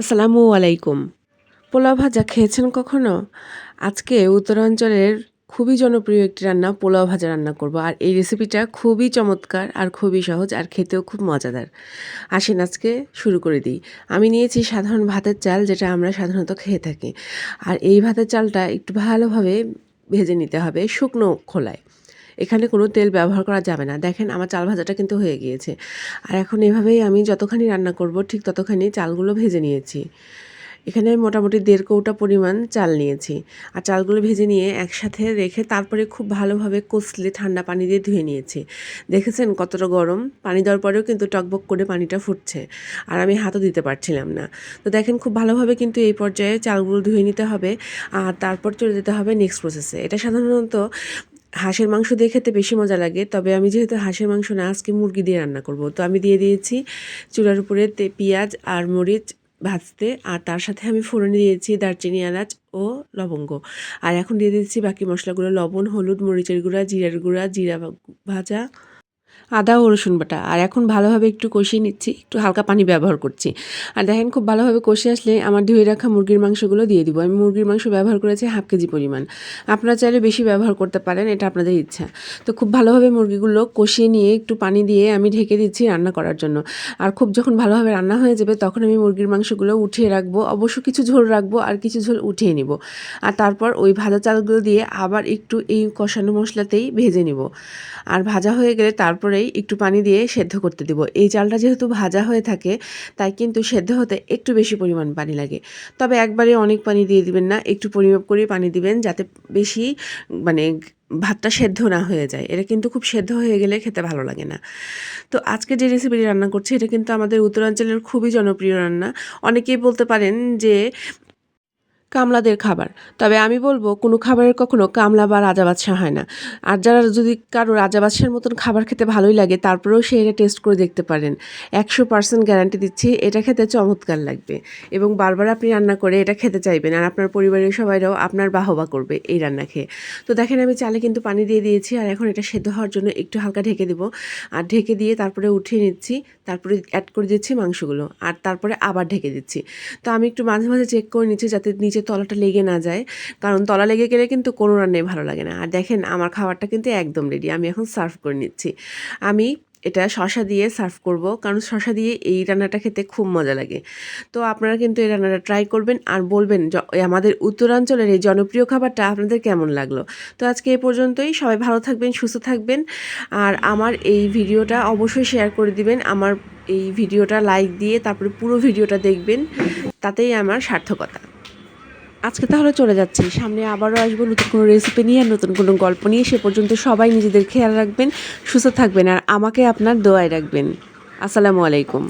আসসালামু আলাইকুম। পোলাও ভাজা খেয়েছেন কখনো? আজকে উত্তরাঞ্চলের খুবই জনপ্রিয় একটি রান্না পোলাও ভাজা রান্না করব। আর এই রেসিপিটা খুবই চমৎকার আর খুবই সহজ আর খেতেও খুব মজাদার। আসেন আজকে শুরু করে দিই। আমি নিয়েছি সাধারণ ভাতের চাল, যেটা আমরা সাধারণত খেয়ে থাকি। আর এই ভাতের চালটা একটু ভালোভাবে ভেজে নিতে হবে শুকনো খোলায়। এখানে কোনো তেল ব্যবহার করা যাবে না। দেখেন আমার চাল ভাজাটা কিন্তু হয়ে গিয়েছে। আর এখন এভাবেই আমি যতখানি রান্না করব, ঠিক ততখানি চালগুলো ভেজে নিয়েছি। এখানে আমি মোটামুটি দেড় কৌটা পরিমাণ চাল নিয়েছি। আর চালগুলো ভেজে নিয়ে একসাথে রেখে তারপরে খুব ভালোভাবে কষলে ঠান্ডা পানি দিয়ে ধুয়ে নিয়েছি। দেখেছেন কতটা গরম? পানি দেওয়ার পরেও কিন্তু টকবক করে পানিটা ফুটছে। আর আমি হাতও দিতে পারছিলাম না। তো দেখেন খুব ভালোভাবে কিন্তু এই পর্যায়ে চালগুলো ধুয়ে নিতে হবে। আর তারপর চলে যেতে হবে নেক্সট প্রসেসে এটা সাধারণত হাঁসের মাংস দিয়ে খেতে বেশি মজা লাগে, তবে আমি যেহেতু হাঁসের মাংস না, আজকে মুরগি দিয়ে রান্না করব। তো আমি দিয়ে দিয়েছি চুলার উপরে তে পেঁয়াজ আর মরিচ ভাজতে, আর তার সাথে আমি ফোড়ন দিয়েছি দারচিনি, এলাচ ও লবঙ্গ। আর এখন দিয়ে দিয়েছি বাকি মশলাগুলো, লবণ, হলুদ, মরিচের গুঁড়া, জিরার গুঁড়া, জিরা ভাজা আদা ও রসুন বাটা। আর এখন ভালোভাবে একটু কষিয়ে নিচ্ছি, একটু হালকা পানি ব্যবহার করছি। আর দেখেন, খুব ভালোভাবে কষে আসলে আমার ধুয়ে রাখা মুরগির মাংসগুলো দিয়ে দিব। আমি মুরগির মাংস ব্যবহার করেছি হাফ কেজি পরিমাণ। আপনারা চাইলে বেশি ব্যবহার করতে পারেন, এটা আপনাদের ইচ্ছা। তো খুব ভালোভাবে মুরগিগুলো কষিয়ে নিয়ে একটু পানি দিয়ে আমি ঢেকে দিচ্ছি রান্না করার জন্য। আর খুব যখন ভালোভাবে রান্না হয়ে যাবে, তখন আমি মুরগির মাংসগুলো উঠিয়ে রাখব। অবশ্য কিছু ঝোল রাখব আর কিছু ঝোল উঠিয়ে নিব। আর তারপর ওই ভাজা চালগুলো দিয়ে আবার একটু এই কষানো মশলাতেই ভেজে নিব। আর ভাজা হয়ে গেলে তারপরে করেই একটু পানি দিয়ে সেদ্ধ করতে দেবো। এই চালটা যেহেতু ভাজা হয়ে থাকে, তাই কিন্তু সেদ্ধ হতে একটু বেশি পরিমাণ পানি লাগে। তবে একবারে অনেক পানি দিয়ে দিবেন না, একটু পরিমাপ করে পানি দিবেন যাতে বেশি মানে ভাতটা সেদ্ধ না হয়ে যায়। এটা কিন্তু খুব সেদ্ধ হয়ে গেলে খেতে ভালো লাগে না। তো আজকে যে রেসিপিটি রান্না করছি, এটা কিন্তু আমাদের উত্তরাঞ্চলের খুবই জনপ্রিয় রান্না। অনেকেই বলতে পারেন যে কামলাদের খাবার। তবে আমি বলব, কোনো খাবারের কখনো কামলা বা রাজা বাদশাহ হয় না। আর যারা যদি কারও রাজা বাদশাহের মতন খাবার খেতে ভালোই লাগে, তারপরেও সে এটা টেস্ট করে দেখতে পারেন। একশো পার্সেন্ট গ্যারান্টি দিচ্ছি, এটা খেতে চমৎকার লাগবে। এবং বারবার আপনি রান্না করে এটা খেতে চাইবেন, আর আপনার পরিবারের সবাইরাও আপনার বাহবা করবে এই রান্না খেয়ে। তো দেখেন, আমি চালে কিন্তু পানি দিয়ে দিয়েছি, আর এখন এটা সেদ্ধ হওয়ার জন্য একটু হালকা ঢেকে দেবো। আর ঢেকে দিয়ে তারপরে উঠিয়ে নিচ্ছি, তারপরে অ্যাড করে দিচ্ছি মাংসগুলো। আর তারপরে আবার ঢেকে দিচ্ছি। তো আমি একটু মাঝে মাঝে চেক করে নিচ্ছি, যাতে নিচে তলাটা লেগে না যায়। কারণ তলা লেগে গেলে কিন্তু কোনো রান্নাই ভালো লাগে না। আর দেখেন, আমার খাবারটা কিন্তু একদম রেডি আমি এখন সার্ভ করে নিচ্ছি। আমি এটা শশা দিয়ে সার্ভ করব, কারণ শশা দিয়ে এই রান্নাটা খেতে খুব মজা লাগে। তো আপনারা কিন্তু এই রান্নাটা ট্রাই করবেন আর বলবেন আমাদের উত্তরাঞ্চলের এই জনপ্রিয় খাবারটা আপনাদের কেমন লাগল? তো আজকে এ পর্যন্তই, সবাই ভালো থাকবেন, সুস্থ থাকবেন। আর আমার এই ভিডিওটা অবশ্যই শেয়ার করে দিবেন, আমার এই ভিডিওটা লাইক দিয়ে তারপরে পুরো ভিডিওটা দেখবেন। তাতেই আমার সার্থকতা। আজকে তাহলে চলে যাচ্ছি। সামনে আবারও আসব নতুন কোনো রেসিপি নিয়ে, নতুন কোনো গল্প নিয়ে। সে পর্যন্ত সবাই নিজেদের খেয়াল রাখবেন, সুস্থ থাকবেন আর আমাকে আপনার দোয়ায় রাখবেন। আসসালামু আলাইকুম।